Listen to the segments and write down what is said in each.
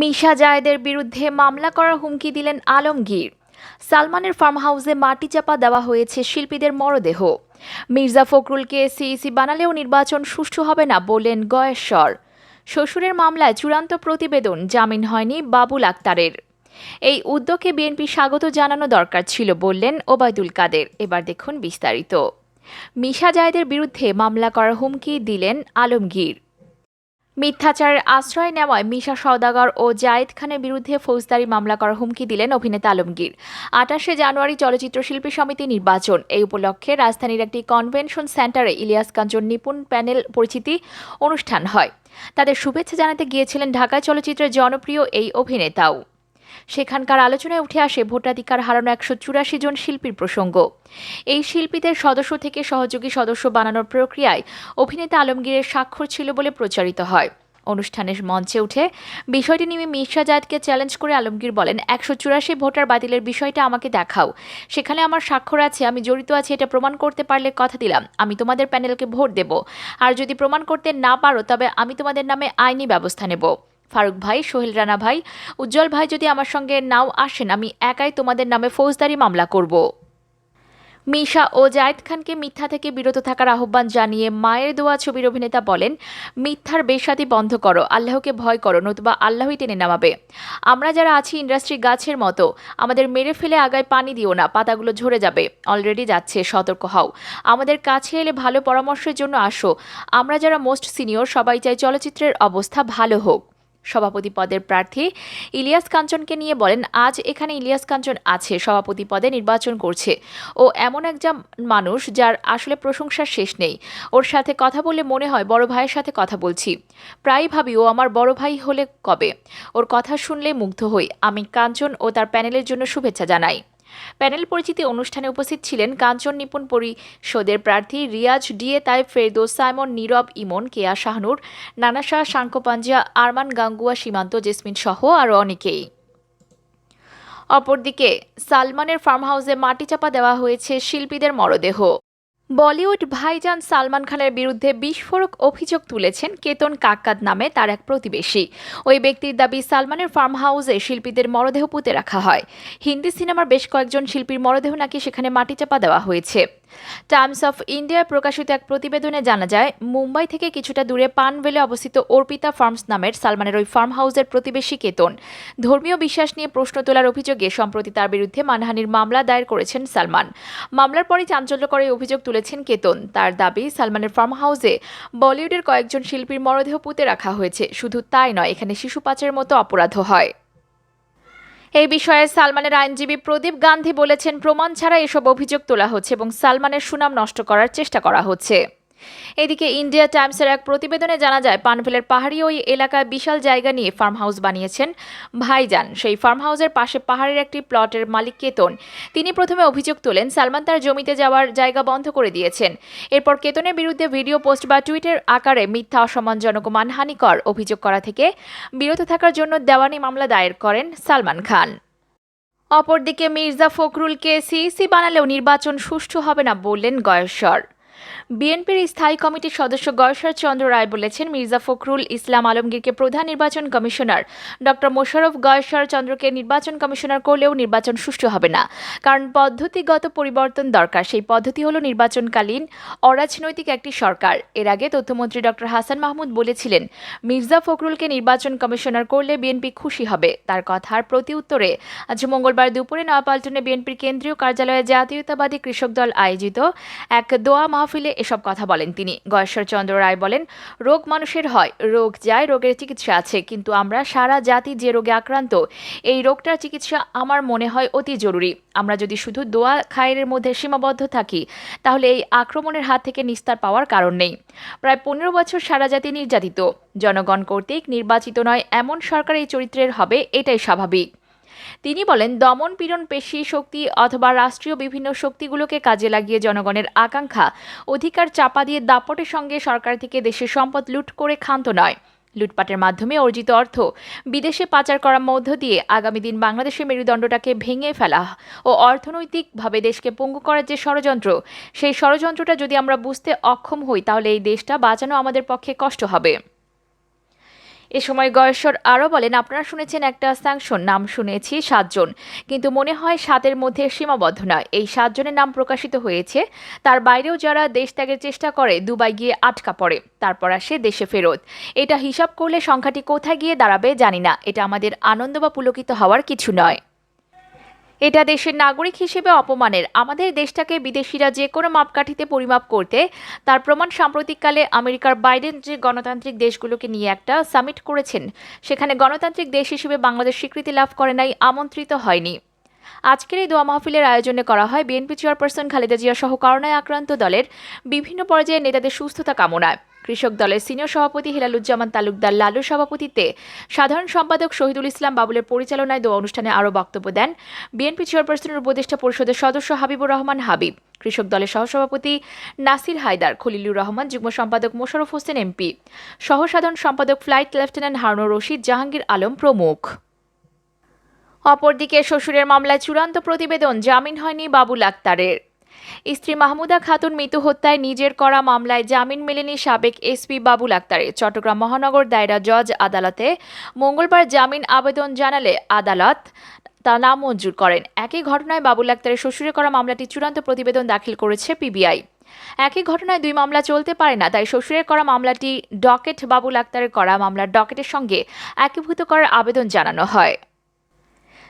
মিশা জায়েদের বিরুদ্ধে মামলা করার হুমকি দিলেন আলমগীর। সালমানের ফার্ম হাউসে মাটি চাপা দেওয়া হয়েছে শিল্পীদের মরদেহ। মির্জা ফখরুলকে সিইসি বানালেও নির্বাচন সুষ্ঠু হবে না বললেন গয়েশ্বর। শ্বশুরের মামলায় চূড়ান্ত প্রতিবেদন জামিন হয়নি বাবুল আক্তারের। এই উদ্যোগে বিএনপি স্বাগত জানানো দরকার ছিল বললেন ওবায়দুল কাদের। এবার দেখুন বিস্তারিত। মিশা জায়েদের বিরুদ্ধে মামলা করার হুমকি দিলেন আলমগীর। মিথ্যাচারের আশ্রয় নেওয়ায় মিশা সওদাগর ও জায়েদ খানের বিরুদ্ধে ফৌজদারি মামলা করার হুমকি দিলেন অভিনেতা আলমগীর। আঠাশে জানুয়ারি চলচ্চিত্র শিল্পী সমিতি নির্বাচন। এই উপলক্ষে রাজধানীর একটি কনভেনশন সেন্টারে ইলিয়াস কাঞ্চন নিপুণ প্যানেল পরিচিতি অনুষ্ঠান হয়। তাদের শুভেচ্ছা জানাতে গিয়েছিলেন ঢাকা চলচ্চিত্রের জনপ্রিয় এই অভিনেতাও। সেখানকার আলোচনায় উঠে আসে ভোটাধিকার হারানো একশো চুরাশি জন শিল্পীর প্রসঙ্গ। এই শিল্পীদের সদস্য থেকে সহযোগী সদস্য বানানোর প্রক্রিয়ায় অভিনেতা আলমগীরের স্বাক্ষর ছিল বলে প্রচারিত হয়। অনুষ্ঠানের মঞ্চে উঠে বিষয়টি নিয়ে মির্জা জায়েদকে চ্যালেঞ্জ করে আলমগীর বলেন, একশো চুরাশি ভোটার বাতিলের বিষয়টা আমাকে দেখাও। সেখানে আমার স্বাক্ষর আছে, আমি জড়িত আছি, এটা প্রমাণ করতে পারলে কথা দিলাম। আমি তোমাদের প্যানেলকে ভোট দেব। আর যদি প্রমাণ করতে না পারো, তবে আমি তোমাদের নামে আইনি ব্যবস্থা নেব। ফারুক ভাই, সোহেল রানা ভাই। উজ্জ্বল ভাই, যদি আমার সঙ্গে নাও আসেন, আমি একাই তোমাদের নামে ফৌজদারি মামলা করব। মিশা ও জায়েদ খানকে মিথ্যা থেকে বিরত থাকার আহ্বান জানিয়ে মায়ের দোয়া ছবির অভিনেতা বলেন, মিথ্যার বেসাতি বন্ধ করো, আল্লাহকে ভয় করো, নতুবা আল্লাহই টেনে নামাবে। আমরা যারা আছি ইন্ডাস্ট্রি গাছের মতো, আমাদের মেরে ফেলে আগায় পানি দিও না, পাতাগুলো ঝরে যাবে, অলরেডি যাচ্ছে, সতর্ক হও। আমাদের কাছে এলে ভালো পরামর্শের জন্য আসো, আমরা যারা মোস্ট সিনিয়র, সবাই চাই চলচ্চিত্রের অবস্থা ভালো হোক। সভাপতি পদের প্রার্থী ইলিয়াস কাঞ্চনকে নিয়ে বলেন, আজ এখানে ইলিয়াস কাঞ্চন আছে, সভাপতি পদে নির্বাচন করছে। ও এমন একজন মানুষ যার আসলে প্রশংসার শেষ নেই। ওর সাথে কথা বলে মনে হয় বড় ভাইয়ের সাথে কথা বলছি। প্রায়ই ভাবি ও আমার বড় ভাই হলে কবে? ওর কথা শুনলে মুগ্ধ হই। আমি কাঞ্চন ও তার প্যানেলের জন্য শুভেচ্ছা জানাই। প্যানেল পরিচিতি অনুষ্ঠানে উপস্থিত ছিলেন কাঞ্চন নিপুণ পরিষদের প্রার্থী রিয়াজ ডিএ তাই ফেরদোস, সাইমন নীরব ইমন, কেয়া শাহনুর নানাশাহ শাহ আরমান গাঙ্গুয়া, সীমান্ত জেসমিন সহ আরও অনেকেই। অপরদিকে সালমানের ফার্ম হাউসে মাটি চাপা দেওয়া হয়েছে শিল্পীদের মরদেহ। বলিউড ভাইজান সালমান খানের বিরুদ্ধে বিস্ফোরক অভিযোগ তুলেছেন কেতন কাক্কাদ নামে তার এক প্রতিবেশী। ওই ব্যক্তির দাবি সালমানের ফার্ম হাউসে শিল্পীদের মরদেহ পুঁতে রাখা হয়। হিন্দি সিনেমার বেশ কয়েকজন শিল্পীর মরদেহ নাকি সেখানে মাটি চাপা দেওয়া হয়েছে। টাইমস অফ ইন্ডিয়ায় প্রকাশিত এক প্রতিবেদনে জানা যায়, মুম্বাই থেকে কিছুটা দূরে পানভেলে অবস্থিত অর্পিতা ফার্মস নামের সালমানের ওই ফার্ম হাউসের প্রতিবেশী কেতন ধর্মীয় বিশ্বাস নিয়ে প্রশ্ন তোলার অভিযোগে সম্প্রতি তার বিরুদ্ধে মানহানির মামলা দায়ের করেছেন সালমান। মামলার পরই চাঞ্চল্যকর এই অভিযোগ তুলেছেন কেতন তার দাবি, সালমানের ফার্ম হাউসে বলিউডের কয়েকজন শিল্পীর মরদেহ পুঁতে রাখা হয়েছে। শুধু তাই নয়, এখানে শিশু পাচারের মতো অপরাধ হয়। এই বিষয়ে সালমানের আইনজীবী প্রদীপ গান্ধী বলেছেন, প্রমাণ ছাড়া এসব অভিযোগ তোলা হচ্ছে এবং সালমানের সুনাম নষ্ট করার চেষ্টা করা হচ্ছে। এদিকে ইন্ডিয়া টাইমসের এক প্রতিবেদনে জানা যায়, পানভেলের পাহাড়ি ওই এলাকায় বিশাল জায়গা নিয়ে ফার্ম হাউস বানিয়েছেন ভাইজান। সেই ফার্ম হাউসের পাশে পাহাড়ের একটি প্লটের মালিক কেতন। তিনি প্রথমে অভিযোগ তোলেন, সালমান তার জমিতে যাওয়ার জায়গা বন্ধ করে দিয়েছেন। এরপর কেতনের বিরুদ্ধে ভিডিও পোস্ট বা টুইটের আকারে মিথ্যা, অসম্মানজনক, মানহানিকর অভিযোগ করা থেকে বিরত থাকার জন্য দেওয়ানি মামলা দায়ের করেন সালমান খান। অপরদিকে মির্জা ফখরুলকে সিইসি বানালেও নির্বাচন সুষ্ঠু হবে না বললেন গয়েশ্বর। বিএনপির স্থায়ী কমিটির সদস্য গয়সর চন্দ্র রায় বলেছেন, মির্জা ফখরুল ইসলাম আলমগীরকে প্রধান নির্বাচন কমিশনার ডক্টর মোশারফ গয়সর চন্দ্রকে নির্বাচন কমিশনার করলেও নির্বাচন সুষ্ঠু হবে না। কারণ পদ্ধতিগত পরিবর্তন দরকার, সেই পদ্ধতি হলো নির্বাচনকালীন অরাজনৈতিক একটি সরকার। এর আগে তথ্যমন্ত্রী ডক্টর হাসান মাহমুদ বলেছিলেন, মির্জা ফখরুলকে নির্বাচন কমিশনার করলে বিএনপি খুশি হবে। তার কথার প্রতি উত্তরে, আজ মঙ্গলবার দুপুরে নয়াপাল্টনে বিএনপির কেন্দ্রীয় কার্যালয়ে জাতীয়তাবাদী কৃষক দল আয়োজিত এক দোয়া মাহফিলে এসব কথা বলেন তিনি। গয়েশ্বর চন্দ্র রায় বলেন, রোগ মানুষের হয়, রোগ যায়, রোগের চিকিৎসা আছে, কিন্তু আমরা সারা জাতি যে রোগে আক্রান্ত, এই রোগটার চিকিৎসা আমার মনে হয় অতি জরুরি। আমরা যদি শুধু দোয়া খায়ের মধ্যে সীমাবদ্ধ থাকি, তাহলে এই আক্রমণের হাত থেকে নিস্তার পাওয়ার কারণ নেই। প্রায় পনেরো বছর সারা জাতি নির্যাতিত। জনগণ কর্তৃক নির্বাচিত নয়, এমন সরকার এই চরিত্রের হবে, এটাই স্বাভাবিক। তিনি বলেন, দমন পীড়ন পেশি শক্তি অথবা রাষ্ট্রীয় বিভিন্ন শক্তিগুলোকে কাজে লাগিয়ে জনগণের আকাঙ্ক্ষা, অধিকার চাপা দিয়ে দাপটের সঙ্গে সরকার থেকে দেশের সম্পদ লুট করে ক্ষান্ত নয়। লুটপাটের মাধ্যমে অর্জিত অর্থ বিদেশে পাচার করার মধ্য দিয়ে আগামী দিন বাংলাদেশের মেরুদণ্ডটাকে ভেঙে ফেলা ও অর্থনৈতিকভাবে দেশকে পঙ্গু করার যে ষড়যন্ত্র, সেই ষড়যন্ত্রটা যদি আমরা বুঝতে অক্ষম হই, তাহলে এই দেশটা বাঁচানো আমাদের পক্ষে কষ্ট হবে। এ সময় গয়েশ্বর আরও বলেন, আপনারা শুনেছেন একটা স্যাংশন, নাম শুনেছি সাতজন। কিন্তু মনে হয় সাতের মধ্যে সীমাবদ্ধ নয়। এই সাতজনের নাম প্রকাশিত হয়েছে। তার বাইরেও যারা দেশ ত্যাগের চেষ্টা করে, দুবাই গিয়ে আটকা পড়ে। তারপর আসে দেশে ফেরত। এটা হিসাব করলে সংখ্যাটি কোথায় গিয়ে দাঁড়াবে জানি না। এটা আমাদের আনন্দ বা পুলকিত হওয়ার কিছু নয়। এটা দেশের নাগরিক হিসেবে অপমানের। আমাদের দেশটাকে বিদেশিরা যে কোনো মাপকাঠিতে পরিমাপ করতে, তার প্রমাণ সাম্প্রতিককালে আমেরিকার বাইডেন যে গণতান্ত্রিক দেশগুলোকে নিয়ে একটা সামিট করেছেন, সেখানে গণতান্ত্রিক দেশ হিসেবে বাংলাদেশ স্বীকৃতি লাভ করে নাই, আমন্ত্রিত হয়নি। আজকের এই দোয়া মাহফিলের আয়োজনে করা হয় বিএনপি চেয়ারপারসন খালেদা জিয়া সহ করোনায় আক্রান্ত দলের বিভিন্ন পর্যায়ে নেতাদের সুস্থতা কামনায়। কৃষক দলের সিনিয়র সভাপতি হিলালুজ্জামান তালুকদার লালুর সভাপতিত্বে সাধারণ সম্পাদক শহীদুল ইসলাম বাবুলের পরিচালনায় দোয়া অনুষ্ঠানে আরও বক্তব্য দেন বিএনপি চেয়ারপারসনের উপদেষ্টা পরিষদের সদস্য হাবিবুর রহমান হাবিব, কৃষক দলের সহসভাপতি নাসির হায়দার, খলিলুর রহমান, যুগ্ম সম্পাদক মোশাররফ হোসেন এমপি, সহসাধারণ সম্পাদক ফ্লাইট লেফটেন্যান্ট হারুনুর রশিদ, জাহাঙ্গীর আলম প্রমুখ। অপরদিকে শ্বশুরের মামলায় চূড়ান্ত প্রতিবেদন জামিন হয়নি বাবুল আক্তারের। স্ত্রী মাহমুদা খাতুন মৃত্যু হত্যায় নিজের করা মামলায় জামিন মেলেনি সাবেক এসপি বাবুল আক্তারের। চট্টগ্রাম মহানগর দায়রা জজ আদালতে মঙ্গলবার জামিন আবেদন জানালে আদালত তা নামঞ্জুর করেন। একই ঘটনায় বাবুল আক্তারের শ্বশুরে করা মামলাটি চূড়ান্ত প্রতিবেদন দাখিল করেছে পিবিআই একই ঘটনায় দুই মামলা চলতে পারে না, তাই শ্বশুরের করা মামলাটি ডকেট বাবুল আক্তারের করা মামলার ডকেটের সঙ্গে একীভূত করার আবেদন জানানো হয়।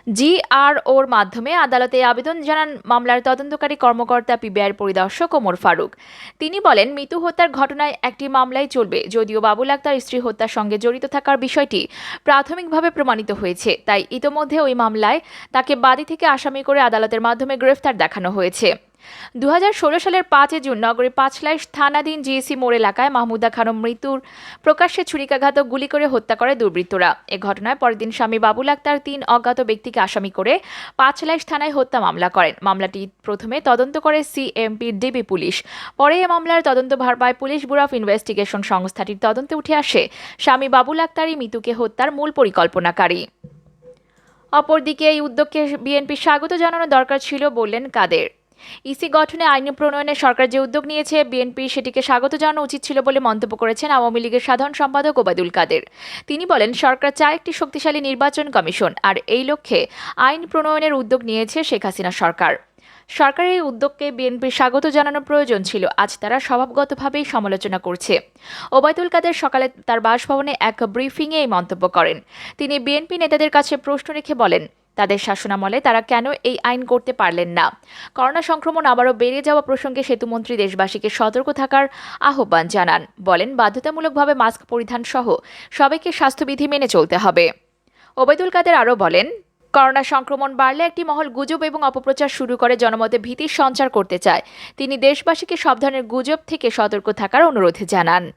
জিআরওর মাধ্যমে আদালতে আবেদন জানান মামলার তদন্তকারী কর্মকর্তা পিবিআইয়ের পরিদর্শক ওমর ফারুক। তিনি বলেন, মৃত্যু হত্যার ঘটনায় একটি মামলায় চলবে, যদিও বাবুল আক্তার স্ত্রী হত্যার সঙ্গে জড়িত থাকার বিষয়টি প্রাথমিকভাবে প্রমাণিত হয়েছে। তাই ইতোমধ্যে ওই মামলায় তাকে বাদী থেকে আসামি করে আদালতের মাধ্যমে গ্রেফতার দেখানো হয়েছে। দু হাজার ষোলো সালের পাঁচই জুন নগরীর পাঁচলাইশ থানাধীন জিএসি মোড় এলাকায় মাহমুদা খানম মৃত্যুর প্রকাশ্যে ছুরিকাঘাত গুলি করে হত্যা করে দুর্বৃত্তরা। এ ঘটনায় পরের দিন স্বামী বাবুল আক্তার তিন অজ্ঞাত ব্যক্তিকে আসামি করে পাঁচলাইশ থানায় হত্যা মামলা করেন। মামলাটি প্রথমে তদন্ত করে সিএমপি ডিবি পুলিশ। পরে এ মামলার তদন্তভার পায় পুলিশ ব্যুরো অফ ইনভেস্টিগেশন সংস্থাটির তদন্তে উঠে আসে স্বামী বাবুল আক্তারই মিতুকে হত্যার মূল পরিকল্পনাকারী। অপরদিকে এই উদ্যোগকে বিএনপি স্বাগত জানানো দরকার ছিল বললেন কাদের। ইসি গঠনে আইন প্রণয়নে সরকার যে উদ্যোগ নিয়েছে, বিএনপি সেটিকে স্বাগত জানানো উচিত ছিল বলে মন্তব্য করেছেন আওয়ামী লীগের সাধারণ সম্পাদক ওবায়দুল কাদের। তিনি বলেন, সরকার চায় একটি শক্তিশালী নির্বাচন কমিশন, আর এই লক্ষ্যে আইন প্রণয়নের উদ্যোগ নিয়েছে শেখ হাসিনা সরকার। সরকারের এই উদ্যোগকে বিএনপির স্বাগত জানানো প্রয়োজন ছিল, আজ তারা স্বভাবগতভাবেই সমালোচনা করছে। ওবায়দুল কাদের সকালে তার বাসভবনে এক ব্রিফিংয়ে এই মন্তব্য করেন। তিনি বিএনপি নেতাদের কাছে প্রশ্ন রেখে বলেন তাদের শাসনামলে তারা কেন এই আইন করতে পারলেন না? করোনা সংক্রমণ আবারও বেড়ে যাওয়া প্রসঙ্গে সেতুমন্ত্রী দেশবাসীকে সতর্ক থাকার আহ্বান জানান। বলেন, বাধ্যতামূলকভাবে মাস্ক পরিধান সহ সবাইকে স্বাস্থ্যবিধি মেনে চলতে হবে। ওবায়দুল কাদের আরও বলেন, করোনা সংক্রমণ বাড়লে একটি মহল গুজব এবং অপপ্রচার শুরু করে, জনমতে ভীতির সঞ্চার করতে চায়। তিনি দেশবাসীকে সব ধরনের গুজব থেকে সতর্ক থাকার অনুরোধ জানান।